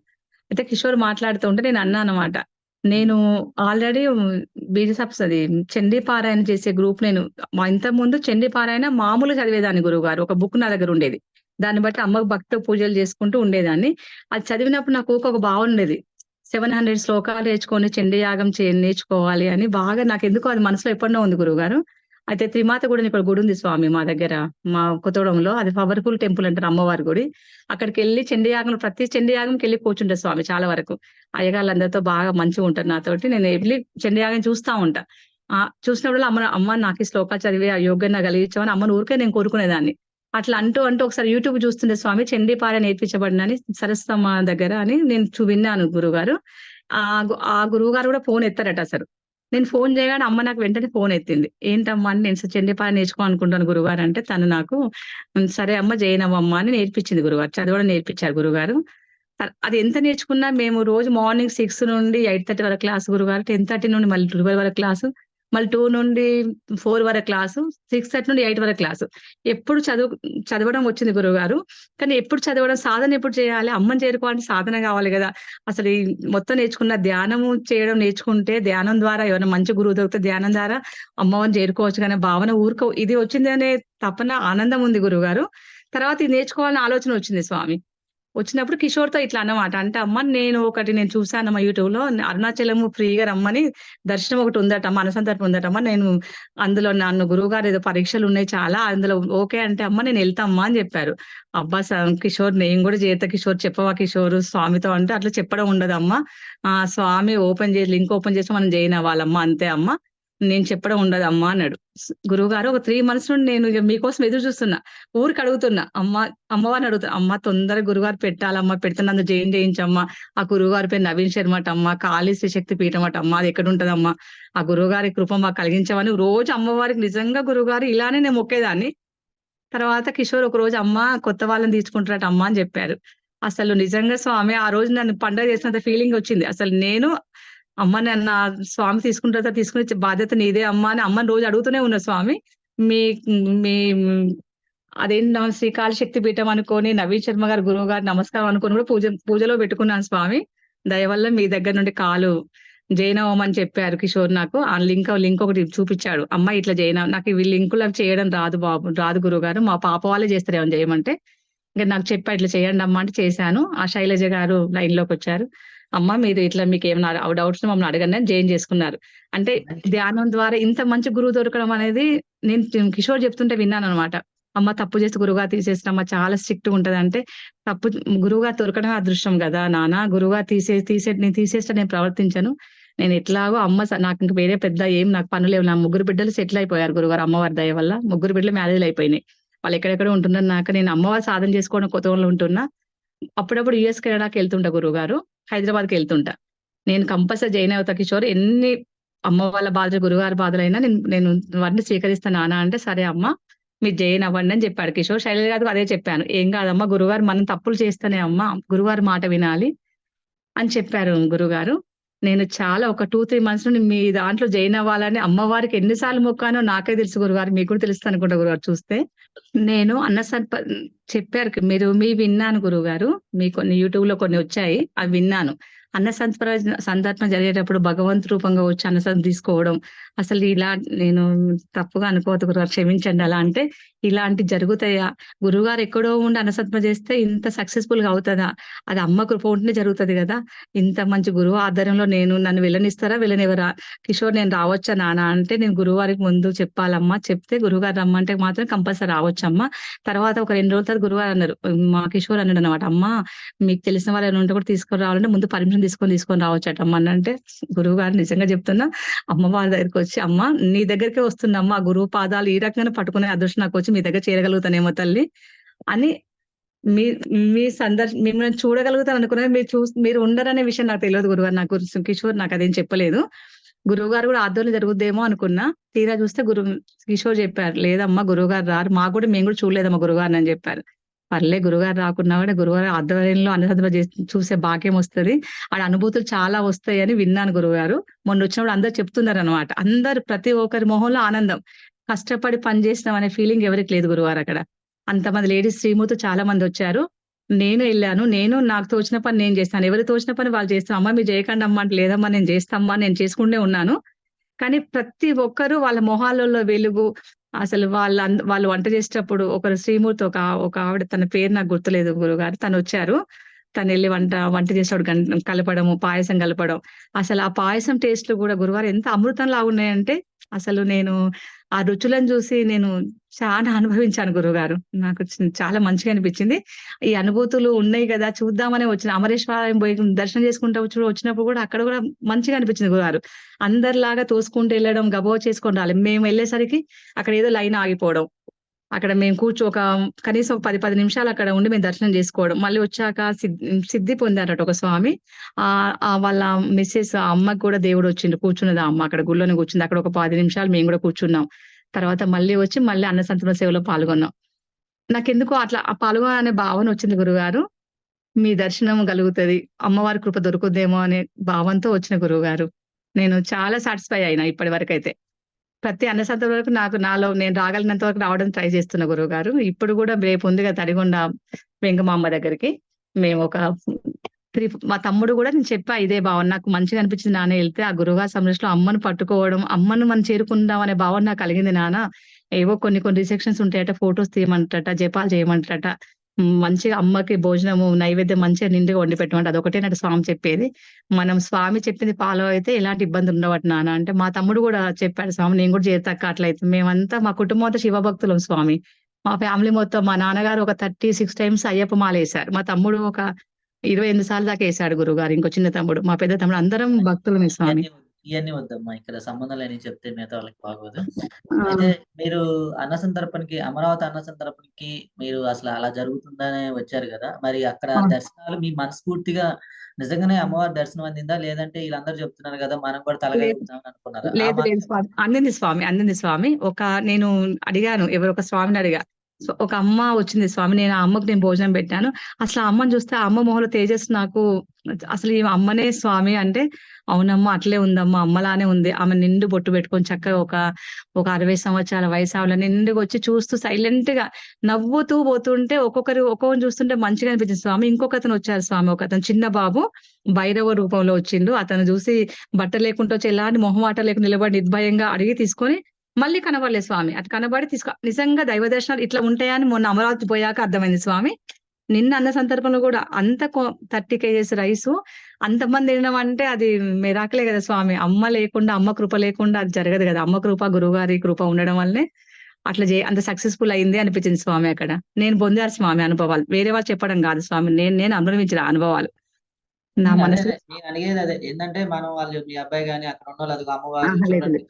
S1: అయితే కిషోర్ మాట్లాడుతూ ఉంటే నేను అన్నా అన్నమాట. నేను ఆల్రెడీ బీజసప్స్ అది చండీ పారాయణ చేసే గ్రూప్ నేను మ ఇంతకుముందు చండీ పారాయణ మామూలుగా చదివేదాన్ని గురువుగారు. ఒక బుక్ నా దగ్గర ఉండేది. దాన్ని బట్టి అమ్మకు భక్తి పూజలు చేసుకుంటూ ఉండేదాన్ని. అది చదివినప్పుడు నాకు ఒక భావన ఉండేది. 700 శ్లోకాలు నేర్చుకొని చండీ యాగం చే నేర్చుకోవాలి అని బాగా నాకు ఎందుకో అది మనసులో ఎప్పటినో ఉంది గురువుగారు. అయితే త్రిమాత గుడి అని ఇక్కడ గుడి ఉంది స్వామి మా దగ్గర. మా కొత్తగూడెంలో అది పవర్‌ఫుల్ టెంపుల్ అంటారు అమ్మవారి గుడి. అక్కడికెళ్ళి వెళ్ళి యాగంలో ప్రతి చండీయాగంకి వెళ్ళి కూర్చుంటా స్వామి చాలా వరకు. అయ్యగాళ్ళందరితో బాగా మంచిగా ఉంటారు నాతోటి. నేను వెళ్ళి చండీయాగం చూస్తా ఉంటా. ఆ చూసినప్పుడు అమ్మ అమ్మ నాకు ఈ శ్లోకాలు చదివే ఆ యోగ్యం కలిగించామని అమ్మను ఊరికే నేను కోరుకునేదాన్ని. అట్లా అంటూ అంటూ ఒకసారి యూట్యూబ్ చూస్తుంటే స్వామి చండీపార నేర్పించబడినని సరస్వమ్మ దగ్గర అని నేను చూ విన్నాను గురుగారు ఆ గు ఆ కూడా ఫోన్ ఎత్తారట అసలు. నేను ఫోన్ చేయగానే అమ్మ నాకు వెంటనే ఫోన్ ఎత్తింది. ఏంటమ్మా అని నేను చండీ నేర్చుకో అనుకుంటాను గురుగారు అంటే తను నాకు సరే అమ్మ జైనవమ్మ అని నేర్పించింది గురుగారు చదవడం నేర్పించారు గురుగారు అది ఎంత నేర్చుకున్నా మేము రోజు మార్నింగ్ సిక్స్ నుండి 8:30 వరకు క్లాస్ గురుగారు టెన్ థర్టీ నుండి మళ్ళీ 12 వరకు క్లాసు. మళ్ళీ టూ నుండి ఫోర్ వరకు క్లాసు. 6:30 నుండి ఎయిట్ వరకు క్లాసు. ఎప్పుడు చదువు చదవడం వచ్చింది గురువుగారు. కానీ ఎప్పుడు చదవడం సాధన ఎప్పుడు చేయాలి? అమ్మని చేరుకోవాలంటే సాధన కావాలి కదా అసలు ఈ మొత్తం నేర్చుకున్న ధ్యానము చేయడం నేర్చుకుంటే ధ్యానం ద్వారా ఏమైనా మంచి గురువు దొరికితే ధ్యానం ద్వారా అమ్మవారిని చేరుకోవచ్చు కానీ భావన ఊరుకో ఇది వచ్చిందనే తపన ఆనందం ఉంది గురువుగారు. తర్వాత ఇది నేర్చుకోవాలని ఆలోచన వచ్చింది స్వామి. వచ్చినప్పుడు కిషోర్‌తో ఇట్లా అన్నమాట. అంటే అమ్మ నేను ఒకటి నేను చూసానమ్మా యూట్యూబ్‌లో అరుణాచలము ఫ్రీగా రమ్మని దర్శనం ఒకటి ఉందటమ్మా. అనుసంతర్పణ ఉందటమ్మా. నేను అందులో నన్ను గురువుగారు ఏదో పరీక్షలు ఉన్నాయి చాలా. అందులో ఓకే అంటే అమ్మ నేను వెళ్తామ్మా అని చెప్పారు. అబ్బా! స కిషోర్ నేను కూడా చేత కిషోర్ చెప్పవా కిషోర్ స్వామితో అంటే అట్లా చెప్పడం ఉండదమ్మా. ఆ స్వామి ఓపెన్ చేసి లింక్ ఓపెన్ చేసి మనం చేయన వాళ్ళమ్మ అంతే అమ్మ. నేను చెప్పడం ఉండదమ్మా అన్నాడు. స్ గురువుగారు ఒక త్రీ మంత్స్ నుండి నేను మీకోసం ఎదురు చూస్తున్నా. ఊరికి అడుగుతున్నా. అమ్మ అమ్మవారిని అడుగుతున్నా. అమ్మ తొందరగా గురుగారు పెట్టాలమ్మా. పెడితే జైన్ జాయిన్ చేయించమ్మా. ఆ గురువుగారి పేరు నవీన్ శర్మ అమ్మ కాళీ శ్రీశక్తి పీఠం అటమ్మా. అది ఎక్కడుంటదమ్మా? ఆ గురువుగారి కృప మాకు కలిగించమని రోజు అమ్మవారికి నిజంగా గురువుగారు ఇలానే నేను మొక్కేదాన్ని. తర్వాత కిషోర్ ఒక రోజు అమ్మ కొత్త వాళ్ళని తీసుకుంటారట అమ్మ అని చెప్పారు. అసలు నిజంగా స్వామి ఆ రోజు నన్ను పండగ చేసినంత ఫీలింగ్ వచ్చింది. అసలు నేను అమ్మ నన్ను స్వామి తీసుకుంటారట తీసుకునే బాధ్యత నీదే అమ్మ అని అమ్మని రోజు అడుగుతూనే ఉన్నా స్వామి. మీ మీ అదేంటి శ్రీకాళ శక్తి పీఠం అనుకొని నవీన్ శర్మ గారు గురువు గారు నమస్కారం అనుకుని కూడా పూజ పూజలో పెట్టుకున్నాను స్వామి. దయ వల్ల మీ దగ్గర నుండి కాలు జైనవం అని చెప్పారు కిషోర్ నాకు. ఆ లింక్ లింక్ ఒకటి చూపించాడు అమ్మ ఇట్లా జైనవం నాకు ఇవి లింకులు అవి చేయడం రాదు బాబు రాదు గురువు గారు మా పాప వాళ్ళే చేస్తారు ఏమన్నా చేయమంటే. ఇంకా నాకు చెప్పా ఇట్లా చేయండి అమ్మ అంటే చేశాను. ఆ శైలజ గారు లైన్‌లోకొచ్చారు. అమ్మ మీరు ఇట్లా మీకేమైనా డౌట్స్ మమ్మల్ని అడగండి అని జాయిన్ చేసుకున్నారు. అంటే ధ్యానం ద్వారా ఇంత మంచి గురువు దొరకడం అనేది నేను కిషోర్ చెప్తుంటే విన్నానన్నమాట. అమ్మ తప్పు చేస్తే గురువుగారు తీసేసినమ్మా చాలా స్ట్రిక్ట్ ఉంటది అంటే తప్పు గురువుగారు దొరకడం అదృష్టం కదా నాన్న గురువుగారు తీసే తీసే నేను తీసేస్తే నేను ప్రవర్తించను. నేను ఎట్లాగో అమ్మ నాకు ఇంక వేరే పెద్ద ఏం నాకు పనులు లేవు. నా ముగ్గురు బిడ్డలు సెటిల్ అయిపోయారు గురుగారు అమ్మవారి దయ వల్ల. ముగ్గురు బిడ్డలు మ్యారేజ్ అయిపోయినాయి. వాళ్ళు ఎక్కడెక్కడ ఉంటున్నారు. నాకు నేను అమ్మవారి సాధన చేసుకోవడం కొత్తలో ఉంటున్నా. అప్పుడప్పుడు యుఎస్ కెనడాకి వెళ్తుంటా గురువు గారు హైదరాబాద్కి వెళ్తుంటా. నేను కంపల్సరీ జైన్ అవుతా కిషోర్. ఎన్ని అమ్మ వాళ్ళ బాధలు గురుగారి బాధలైనా నేను నేను వాటిని స్వీకరిస్తాను నానా అంటే సరే అమ్మ మీరు జైన్ అవ్వండి అని చెప్పాడు కిషోర్. శైలజ గారు అదే చెప్పాను. ఏం కాదమ్మా గురుగారు మనం తప్పులు చేస్తేనే అమ్మ గురుగారు మాట వినాలి అని చెప్పారు గురుగారు. నేను చాలా ఒక టూ త్రీ మంత్స్ నుండి మీ దాంట్లో జాయిన్ అవ్వాలని అమ్మవారికి ఎన్నిసార్లు మొక్కానో నాకే తెలుసు గురుగారు మీకు కూడా తెలుస్తుంది అనుకుంటా గురుగారు చూస్తే. నేను అన్న సర్ప చెప్పారు మీరు మీ విన్నాను గురుగారు మీ కొన్ని యూట్యూబ్లో కొన్ని వచ్చాయి అవి విన్నాను. అన్న సంస్పర సందర్భం జరిగేటప్పుడు భగవంతు రూపంగా వచ్చి అన్నసం తీసుకోవడం అసలు ఇలా నేను తప్పుగా అనుకోవద్దు గురుగారు క్షమించండి. అలా అంటే ఇలాంటి జరుగుతాయా? గురుగారు ఎక్కడో ఉండి అనసత్మ చేస్తే ఇంత సక్సెస్ఫుల్గా అవుతుందా? అది అమ్మ కృప ఉంటేనే జరుగుతుంది కదా? ఇంత మంచి గురువు ఆధ్వర్యంలో నేను నన్ను వెళ్ళనిస్తారా వెళ్ళనివరా కిషోర్ నేను రావచ్చా నానా? అంటే నేను గురువారికి ముందు చెప్పాలమ్మా. చెప్తే గురువుగారు రమ్మంటే మాత్రం కంపల్సరీ రావచ్చమ్మా. తర్వాత ఒక రెండు రోజుల తర్వాత గురుగారు అన్నారు మా కిషోర్ అన్నాడు అనమాట అమ్మ మీకు తెలిసిన వాళ్ళు ఏమైనా ఉంటే కూడా తీసుకొని రావాలంటే ముందు పర్మిషన్ తీసుకొని తీసుకొని రావచ్చట అమ్మ అంటే గురువు గారు నిజంగా చెప్తున్నా అమ్మవారి దగ్గరికి వచ్చి అమ్మ నీ దగ్గరికే వస్తుందమ్మా గురువు పాదాలు ఈ రకంగా పట్టుకునే అదృష్టం నాకు వచ్చి మీ దగ్గర చేరగలుగుతానేమో తల్లి అని మీ మీ సందర్శ మిమ్మల్ని చూడగలుగుతాను అనుకున్నది మీరు చూ మీరు ఉండరనే విషయం నాకు తెలియదు గురుగారు. నాకు కిషోర్ నాకు అదేం చెప్పలేదు. గురువు గారు కూడా ఆధ్వర్యం జరుగుద్దేమో అనుకున్నా. తీరా చూస్తే గురు కిషోర్ చెప్పారు లేదమ్మా గురువు గారు రారు. మాకు కూడా మేము కూడా చూడలేదమ్మా గురుగారు అని చెప్పారు. పర్లే గురుగారు రాకున్నా కూడా గురుగారు ఆధ్వర్యంలో అన్నసత్వ చూసే భాగ్యం వస్తది. ఆడ అనుభూతులు చాలా వస్తాయి అని విన్నాను గురుగారు. మొన్న వచ్చినప్పుడు అందరు చెప్తున్నారు అనమాట అందరు ప్రతి ఒక్కరి మొహంలో ఆనందం. కష్టపడి పనిచేసినాం అనే ఫీలింగ్ ఎవరికి లేదు గురువారు అక్కడ. అంతమంది లేడీస్ శ్రీమూర్తి చాలా మంది వచ్చారు. నేను వెళ్ళాను. నేను నాకు తోచిన పని నేను చేస్తాను. ఎవరు తోచిన పని వాళ్ళు చేస్తాను అమ్మా మీరు చేయకండి అమ్మా అంటే లేదమ్మా నేను చేస్తామ్మా నేను చేసుకుంటే ఉన్నాను. కానీ ప్రతి ఒక్కరు వాళ్ళ మొహాలలో వెలుగు అసలు వాళ్ళ వాళ్ళు వంట చేసేటప్పుడు ఒకరు శ్రీమూర్తి ఒక ఒక ఆవిడ తన పేరు నాకు గుర్తులేదు గురుగారు తను వచ్చారు. తను వెళ్ళి వంట వంట చేసేవాడు గం- కలపడము పాయసం కలపడం. అసలు ఆ పాయసం టేస్ట్లు కూడా గురువారు ఎంత అమృతంలా ఉన్నాయంటే అసలు నేను ఆ రుచులను చూసి నేను చాలా అనుభవించాను గురుగారు నాకు చాలా మంచిగా అనిపించింది. ఈ అనుభూతులు ఉన్నాయి కదా చూద్దామనే వచ్చిన అమరేశ్వరం పోయి దర్శనం చేసుకుంటూ వచ్చి వచ్చినప్పుడు కూడా అక్కడ కూడా మంచిగా అనిపించింది గురుగారు అందరిలాగా తోసుకుంటూ వెళ్ళడం గబో చేసుకొని రాలి మేము వెళ్ళేసరికి అక్కడ ఏదో లైన్ ఆగిపోవడం. అక్కడ మేము కూర్చో ఒక కనీసం ఒక పది పది నిమిషాలు అక్కడ ఉండి మేము దర్శనం చేసుకోవడం. మళ్ళీ వచ్చాక సిద్ధి పొందారట ఒక స్వామి. ఆ వాళ్ళ మిస్సెస్ ఆ అమ్మకి కూడా దేవుడు వచ్చిండు. కూర్చున్నది అమ్మ అక్కడ గుళ్ళోనే కూర్చుంది. అక్కడ ఒక పది నిమిషాలు మేము కూడా కూర్చున్నాం. తర్వాత మళ్ళీ వచ్చి మళ్ళీ అన్న సంతర్పణ సేవలో పాల్గొన్నాం. నాకెందుకో అట్లా పాల్గొన భావన వచ్చింది గురుగారు. మీ దర్శనం కలుగుతుంది. అమ్మవారి కృప దొరుకుద్దేమో అనే భావంతో వచ్చిన గురువు గారు నేను చాలా సాటిస్ఫై అయినా ఇప్పటి వరకు అయితే ప్రతి అన్న సంత వరకు నాకు నాలో నేను రాగలిగినంత వరకు రావడం ట్రై చేస్తున్న గురువు గారు ఇప్పుడు కూడా రేపు ఉంది కదా తడిగొండ వెంకమామ్మ దగ్గరికి. మేము ఒక త్రీ మా తమ్ముడు కూడా నేను చెప్పా ఇదే భావన. నాకు మంచిగా అనిపించింది నాన్న వెళ్తే ఆ గురువుగారి సంరక్షణలో అమ్మను పట్టుకోవడం అమ్మను మనం చేరుకుందాం అనే భావన నాకు కలిగింది నాన్న. ఏవో కొన్ని కొన్ని రిసెక్షన్స్ ఉంటాయట ఫొటోస్ తీయమంటట జపాలు చేయమంటట మంచిగా అమ్మకి భోజనము నైవేద్యం మంచిగా నిండుగా వండి పెట్టమంటే అదొకటే నాటి స్వామి చెప్పేది. మనం స్వామి చెప్పింది ఫాలో అయితే ఎలాంటి ఇబ్బంది ఉండవట నాన్న. అంటే మా తమ్ముడు కూడా చెప్పాడు స్వామి నేను కూడా చేరుతాక అట్లయితే మేమంతా మా కుటుంబం అంతా శివభక్తులం స్వామి. మా ఫ్యామిలీ మొత్తం మా నాన్నగారు ఒక థర్టీ సిక్స్ టైమ్స్ అయ్యప్ప మాల వేశారు. మా తమ్ముడు ఒక ఇరవై ఎనిమిది సార్లు దాకా వేశాడు గురువు గారు ఇంకో చిన్న తమ్ముడు. మా పెద్ద తమ్ముడు అందరం భక్తులమే స్వామి.
S2: ఇవన్నీ వద్దమ్మా ఇక్కడ సంబంధం లేని చెప్తే మిగతా వాళ్ళకి బాగోదు. అయితే మీరు అన్న సంతర్పణకి అమరావతి అన్న సంతర్పణకి మీరు అసలు అలా జరుగుతుందనే వచ్చారు కదా మరి అక్కడ. దర్శనాలు మీ మనస్ఫూర్తిగా నిజంగానే అమ్మవారి దర్శనం అందిందా? లేదంటే వీళ్ళందరూ చెప్తున్నారు కదా మనం కూడా తలగా
S1: లేదు.
S2: చెప్తామని అనుకున్నారా?
S1: అందింది స్వామి అందింది స్వామి. ఒక నేను అడిగాను ఎవరు ఒక స్వామిని అడిగా. సో ఒక అమ్మ వచ్చింది. స్వామి నేను ఆ అమ్మకు నేను భోజనం పెట్టాను. అసలు ఆ అమ్మని చూస్తే ఆ అమ్మ మొహల తేజస్ నాకు అసలు ఈ అమ్మనే స్వామి అంటే అవునమ్మా అట్లే ఉందమ్మా అమ్మలానే ఉంది. ఆమె నిండు బొట్టు పెట్టుకొని చక్కగా ఒక ఒక అరవై సంవత్సరాల వయసు ఆవిడ నిండుగా వచ్చి చూస్తూ సైలెంట్గా నవ్వుతూ పోతుంటే ఒక్కొక్కరు ఒక్కొక్కరు చూస్తుంటే మంచిగా అనిపించింది. స్వామి ఇంకొకతను వచ్చారు స్వామి ఒక అతను చిన్న బాబు భైరవ రూపంలో వచ్చిండు. అతను చూసి బట్ట లేకుండా వచ్చి ఎలాంటి మొహమాట లేకుండా నిలబడి నిర్భయంగా అడిగి తీసుకొని మళ్ళీ కనబడలేదు స్వామి. అటు కనబడి తీసుకో. నిజంగా దైవ దర్శనాలు ఇట్లా ఉంటాయని మొన్న అమరావతి పోయాక అర్థమైంది స్వామి. నిన్న అన్న సందర్భంలో కూడా అంత థర్టీ కేజెస్ రైస్ అంతమంది తినడం అంటే అది మెరాకలే కదా స్వామి. అమ్మ లేకుండా అమ్మ కృప లేకుండా అది జరగదు కదా. అమ్మ కృప గురువుగారి కృప ఉండడం వల్లనే అట్లా చే అంత సక్సెస్ఫుల్ అయింది అనిపించింది స్వామి అక్కడ. నేను పొందారు స్వామి అనుభవాలు. వేరే వాళ్ళు చెప్పడం కాదు స్వామి. నేను నేను అనుభవించిన అనుభవాలు. నా మనసు.
S2: నేను అడిగేది అదే. ఏంటంటే మనం వాళ్ళు మీ అబ్బాయి గాని అక్కడ ఉన్న వాళ్ళు అమ్మవారు చూడండి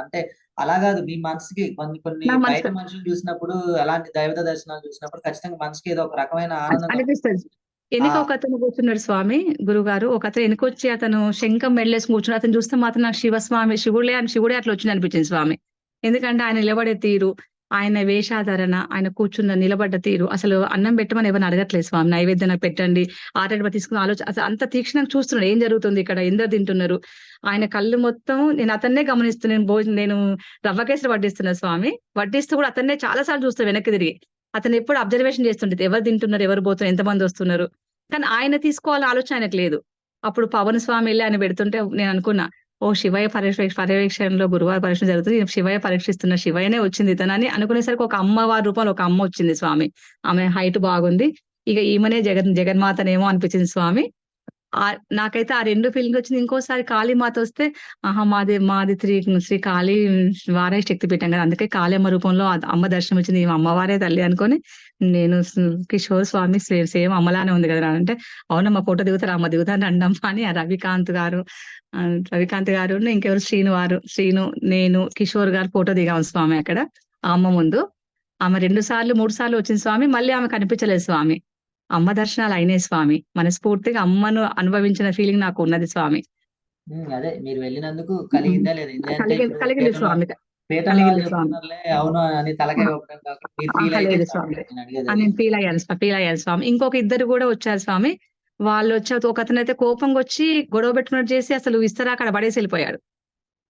S2: అంటే అలా కాదు. మీ మనసుకి కొన్ని కొన్ని బయట మనుషులు చూసినప్పుడు అలాంటి దైవత దర్శనాలు చూసినప్పుడు ఖచ్చితంగా మనసుకి ఏదో ఒక రకమైన ఆనందం
S1: అనిపిస్తుంది. వెనుక ఒక అతను కూర్చున్నాడు స్వామి గురుగారు. ఒక అతను వెనుకొచ్చి అతను శంఖం మెడలేసి కూర్చున్నాడు. అతను చూస్తే మాత్రం నాకు శివస్వామి శివుడే అని శివుడే అట్లా వచ్చింది అనిపించింది స్వామి. ఎందుకంటే ఆయన నిలబడే తీరు ఆయన వేషాధారణ ఆయన కూర్చున్న నిలబడ్డ తీరు. అసలు అన్నం పెట్టమని ఎవరిని అడగట్లేదు స్వామి. నైవేద్యం నాకు పెట్టండి ఆటడ తీసుకున్న ఆలోచన అసలు అంత తీక్షణంగా చూస్తున్నాడు. ఏం జరుగుతుంది ఇక్కడ? ఎందరు తింటున్నారు? ఆయన కళ్ళు మొత్తం నేను అతన్నే గమనిస్తున్నాను భోజనం నేను రవ్వకేసరి వడ్డిస్తున్నా స్వామి. వడ్డిస్తూ కూడా అతన్నే చాలా సార్లు చూస్తాను వెనక్కి తిరిగి. అతను ఎప్పుడు అబ్జర్వేషన్ చేస్తుంటే ఎవరు తింటున్నారు? ఎవరు పోతున్నారు? ఎంతమంది వస్తున్నారు? కానీ ఆయన తీసుకోవాలని ఆలోచన ఆయనకు లేదు. అప్పుడు పవన్ స్వామి వెళ్ళి ఆయన పెడుతుంటే నేను అనుకున్నా ఓ శివయ్య పరీక్ష పర్యవేక్షణలో గురువార పరీక్ష జరుగుతుంది. ఈ శివయ్య పరీక్షిస్తున్న శివయ్యనే వచ్చింది ఇతనని అనుకునేసరికి ఒక అమ్మవారి రూపంలో ఒక అమ్మ వచ్చింది స్వామి. ఆమె హైట్ బాగుంది. ఇక ఈమెనే జగన్ జగన్మాతనేమో అనిపించింది స్వామి. నాకైతే ఆ రెండు ఫీలింగ్ వచ్చింది. ఇంకోసారి కాళీమాత వస్తే ఆహా మాది మాది శ్రీ శ్రీ కాళీ వారే శక్తి పీఠం కదా. అందుకే కాళీమ్మ రూపంలో అమ్మ దర్శనం వచ్చింది. అమ్మవారే తల్లి అనుకొని నేను కిషోర్ స్వామి సేమ్ సేమ్ అమ్మలానే ఉంది కదా. అంటే అవునమ్మ ఫోటో దిగుతారు? అమ్మ దిగుతాను రండమ్మా అని ఆ రవికాంత్ గారు రవికాంత్ గారు ఇంకెవరు? శ్రీను వారు శ్రీను నేను కిషోర్ గారు ఫోటో దిగాము స్వామి అక్కడ అమ్మ ముందు. ఆమె రెండు సార్లు మూడు సార్లు వచ్చింది స్వామి. మళ్ళీ ఆమె కనిపించలేదు స్వామి. అమ్మ దర్శనాలు అయినాయి స్వామి. మనస్ఫూర్తిగా అమ్మను అనుభవించిన ఫీలింగ్ నాకు ఉన్నది స్వామి.
S2: అదే మీరు వెళ్ళినందుకు కలిగిందా లేదా?
S1: స్వామి.
S2: నేను
S1: ఫీల్ అయ్యాను ఫీల్ అయ్యాను స్వామి. ఇంకొక ఇద్దరు కూడా వచ్చారు స్వామి. వాళ్ళు వచ్చి ఒక అతను అయితే కోపంగా వచ్చి గొడవ పెట్టుకున్నట్టు చేసి అసలు ఇస్తారా అక్కడ పడేసి వెళ్ళిపోయాడు.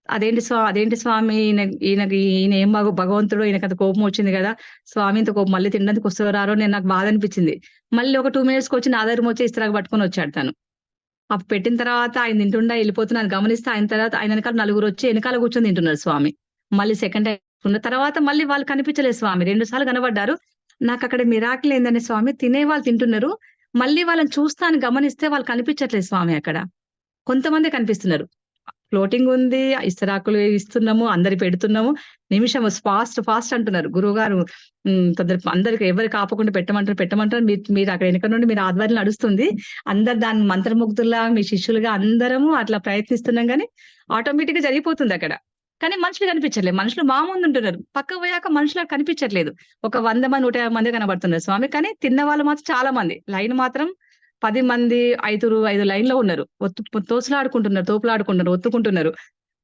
S1: అదేంటి స్వామి అదేంటి స్వామి ఈయన ఈయనకి ఈయన ఏం బాగు భగవంతుడు ఈయనకి అంత కోపం వచ్చింది కదా? స్వామి ఇంత కోపం మళ్ళీ తినడానికి వస్తారో నేను నాకు బాధ అనిపించింది. మళ్ళీ ఒక టూ మినిట్స్కి వచ్చి నా దగ్గర వచ్చి ఇస్త్రాకు పట్టుకొని వచ్చాడు తను. అప్పుడు పెట్టిన తర్వాత ఆయన తింటుండే వెళ్ళిపోతున్నాను గమనిస్తే ఆయన తర్వాత ఆయన వెనకాల నలుగురు వచ్చి వెనకాల కూర్చొని తింటున్నారు స్వామి. మళ్ళీ సెకండ్ టైం తర్వాత మళ్ళీ వాళ్ళు కనిపించలేదు స్వామి. రెండు సార్లు కనబడ్డారు. నాకు అక్కడ మిరాకిల్ ఏందనే స్వామి తినే వాళ్ళు తింటున్నారు. మళ్ళీ వాళ్ళని చూస్తాను గమనిస్తే వాళ్ళు కనిపించట్లేదు స్వామి అక్కడ. కొంతమంది కనిపిస్తున్నారు. ఫ్లోటింగ్ ఉంది ఇస్తరాకులు ఇస్తున్నాము అందరి పెడుతున్నాము. నిమిషం ఫాస్ట్ ఫాస్ట్ అంటున్నారు. గురువు గారు కొందరు అందరికి ఎవరు కాపకుండా పెట్టమంటారు పెట్టమంటారు. మీరు మీరు అక్కడ వెనక నుండి మీరు ఆధ్వర్యం నడుస్తుంది. అందరు దాని మంత్రముగ్ధుల్లా మీ శిష్యులుగా అందరము అట్లా ప్రయత్నిస్తున్నాం కానీ ఆటోమేటిక్గా జరిగిపోతుంది అక్కడ. కానీ మనుషులు కనిపించట్లేదు. మనుషులు మా ముందు ఉంటున్నారు. పక్క పోయాక మనుషులు కనిపించట్లేదు. ఒక వంద మంది నూట యాభై మంది కనబడుతున్నారు స్వామి. కానీ తిన్న వాళ్ళు మాత్రం చాలా మంది. లైన్ మాత్రం పది మంది ఐదురు ఐదు లైన్లో ఉన్నారు. ఒత్తు తోసులాడుకుంటున్నారు తోపులాడుకుంటున్నారు ఒత్తుకుంటున్నారు.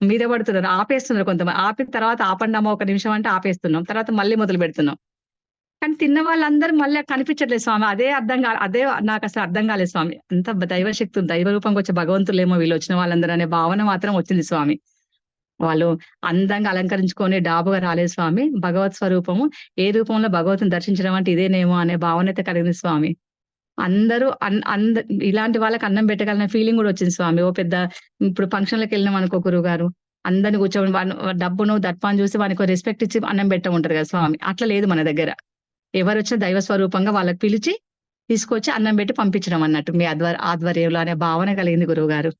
S1: మీద పడుతున్నారు ఆపేస్తున్నారు కొంతమంది. ఆపిన తర్వాత ఆపండి ఒక నిమిషం అంటే ఆపేస్తున్నాం. తర్వాత మళ్ళీ మొదలు పెడుతున్నాం. కానీ తిన్న వాళ్ళందరూ మళ్ళీ కనిపించట్లేదు స్వామి. అదే అర్థం కా అదే నాకు అసలు అర్థం కాలేదు స్వామి. అంత దైవ శక్తి ఉంది, దైవ రూపంగా వచ్చే భగవంతులేమో వీళ్ళు వచ్చిన వాళ్ళందరూ అనే భావన మాత్రం వచ్చింది స్వామి. వాళ్ళు అందంగా అలంకరించుకొని డాబుగా రాలేదు స్వామి. భగవత్ స్వరూపము ఏ రూపంలో భగవతుని దర్శించడం అంటే ఇదేనేమో అనే భావన అయితే కలిగింది స్వామి. అందరూ అన్- అంద ఇలాంటి వాళ్ళకి అన్నం పెట్టగలన ఫీలింగ్ కూడా వచ్చింది స్వామి. ఓ పెద్ద ఇప్పుడు ఫంక్షన్లకు వెళ్ళినాం అనుకో గురువు గారు అందరిని కూర్చోని డబ్బును దర్పాన్ని చూసి వానికి రెస్పెక్ట్ ఇచ్చి అన్నం పెట్ట ఉంటారు కదా స్వామి. అట్లా లేదు మన దగ్గర. ఎవరు వచ్చినా దైవ స్వరూపంగా వాళ్ళకి పిలిచి తీసుకొచ్చి అన్నం పెట్టి పంపించడం అన్నట్టు. మీ ఆధ్వర్ ఆధ్వర్యంలో అనే భావన కలిగింది గురువు గారు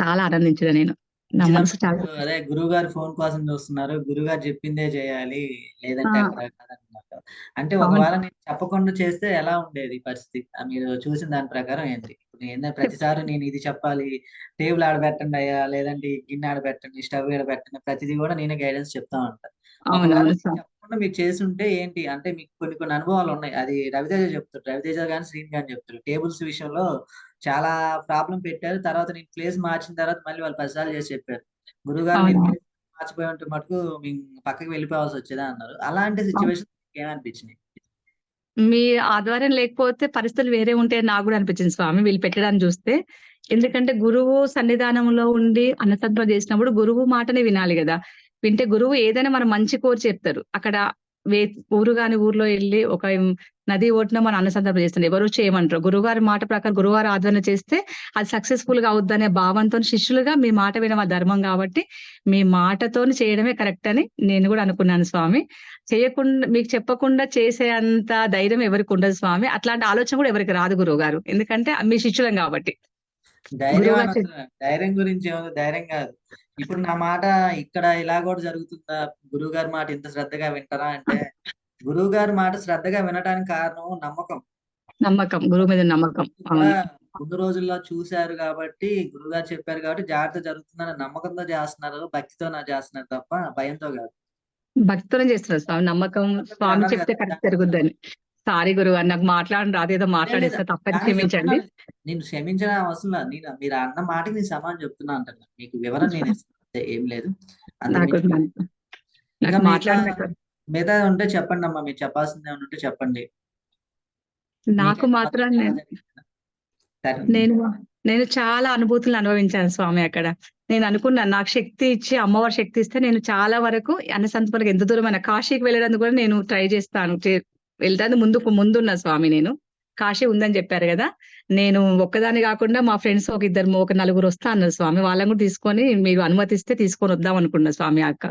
S1: చాలా ఆనందించిన నేను. నా మనసు చాలా.
S2: చిన్నప్పుడు అదే గురువు గారు ఫోన్ కోసం చూస్తున్నారు. గురువు గారు చెప్పిందే చేయాలి. లేదంటే అంటే. ఒకవేళ నేను చెప్పకుండా చేస్తే ఎలా ఉండేది పరిస్థితి? మీరు చూసిన దాని ప్రకారం ఏంటి? ఏంటంటే ప్రతిసారి నేను ఇది చెప్పాలి. టేబుల్ ఆడబెట్టండి అయ్యా. లేదంటే గిన్నె ఆడబెట్టండి స్టవ్ ఆడబెట్టండి ప్రతిదీ కూడా నేనే గైడెన్స్ చెప్తా ఉంటాను మీరు చెప్పకుండా మీరు చేసి ఉంటే ఏంటి? అంటే మీకు కొన్ని కొన్ని అనుభవాలు ఉన్నాయి. అది రవితేజ చెప్తారు రవితేజ కానీ శ్రీని కానీ చెప్తారు టేబుల్స్ విషయంలో చాలా ప్రాబ్లం పెట్టారు. తర్వాత నేను ప్లేస్ మార్చిన తర్వాత మళ్ళీ వాళ్ళు పదిసార్లు చేసి చెప్పారు. గురుగారు మీరు మార్చిపోయి ఉంటే మటుకు మేము పక్కకి వెళ్ళిపోవాల్సి వచ్చేదా అన్నారు. అలాంటి సిచ్యువేషన్ ఏమనిపించినాయి
S1: మీ ఆధ్వర్యం లేకపోతే పరిస్థితులు వేరే ఉంటే నాకు కూడా అనిపించింది స్వామి వీళ్ళు పెట్టడానికి చూస్తే. ఎందుకంటే గురువు సన్నిధానంలో ఉండి అన్నసంతం చేసినప్పుడు గురువు మాటనే వినాలి కదా. వింటే గురువు ఏదైనా మనం మంచి కోరి చెప్తారు. అక్కడ వే ఊరు కాని ఊర్లో వెళ్ళి ఒక నది ఒడ్డున మనం అన్నసంతర్పణ చేస్తుంది ఎవరు చేయమంటారు గురువుగారి మాట ప్రకారం గురువుగారు ఆధ్వర్యం చేస్తే అది సక్సెస్ఫుల్గా అవుద్దనే భావంతో శిష్యులుగా మీ మాట వినమ ధర్మం కాబట్టి మీ మాటతో చేయడమే కరెక్ట్ అని నేను కూడా అనుకున్నాను స్వామి. చేయకుండా మీకు చెప్పకుండా చేసే అంత ధైర్యం ఎవరికి ఉండదు స్వామి. అట్లాంటి ఆలోచన కూడా ఎవరికి రాదు గురువు గారు ఎందుకంటే మీ శిష్యులం కాబట్టి.
S2: ధైర్యం గురించి ధైర్యం కాదు. ఇప్పుడు నా మాట ఇక్కడ ఇలా కూడా జరుగుతుందా? గురువు గారి మాట ఇంత శ్రద్ధగా వింటారా? అంటే <laughs> గురువు గారి మాట శ్రద్ధగా వినడానికి కారణం నమ్మకం.
S1: నమ్మకం. గురువు మీద నమ్మకం.
S2: ముందు రోజుల్లో చూశారు కాబట్టి గురువు గారు చెప్పారు కాబట్టి జాగ్రత్త జరుగుతుందని నమ్మకంతో చేస్తున్నారు భక్తితో నా చేస్తున్నారు తప్ప భయంతో కాదు.
S1: భక్తితోనే చేస్తున్నారు స్వామి. నమ్మకం స్వామి చెప్తే కరెక్ట్ జరుగుద్దని. సారీ గురువు గారు నాకు మాట్లాడడం రాదు. ఏదో మాట్లాడేస్తే తప్పని క్షమించండి.
S2: నేను క్షమించడం అవసరం లేదు. నేను మీరు అన్న మాటకి నేను సమానం చెప్తున్నా అంటున్నా. మీకు వివరణ నేను ఏం లేదు. మిగతా ఉంటే చెప్పండి అమ్మా మీరు చెప్పాల్సింది ఉంటే చెప్పండి.
S1: నాకు మాత్రం నేను. నేను చాలా అనుభూతులు అనుభవించాను స్వామి అక్కడ. నేను అనుకున్నాను నాకు శక్తి ఇచ్చి అమ్మవారి శక్తి ఇస్తే నేను చాలా వరకు అన్న సంతపలకు ఎంత దూరమైన కాశీకి వెళ్ళడానికి కూడా నేను ట్రై చేస్తాను. చే- వెళ్ళడానికి ముందు ముందున్న స్వామి నేను. కాశీ ఉందని చెప్పారు కదా. నేను ఒక్కదాని కాకుండా మా ఫ్రెండ్స్ ఒక ఇద్దరు ఒక నలుగురు వస్తా అన్నారు స్వామి. వాళ్ళని కూడా తీసుకొని మీరు అనుమతిస్తే తీసుకొని వద్దాం అనుకున్నా స్వామి అక్క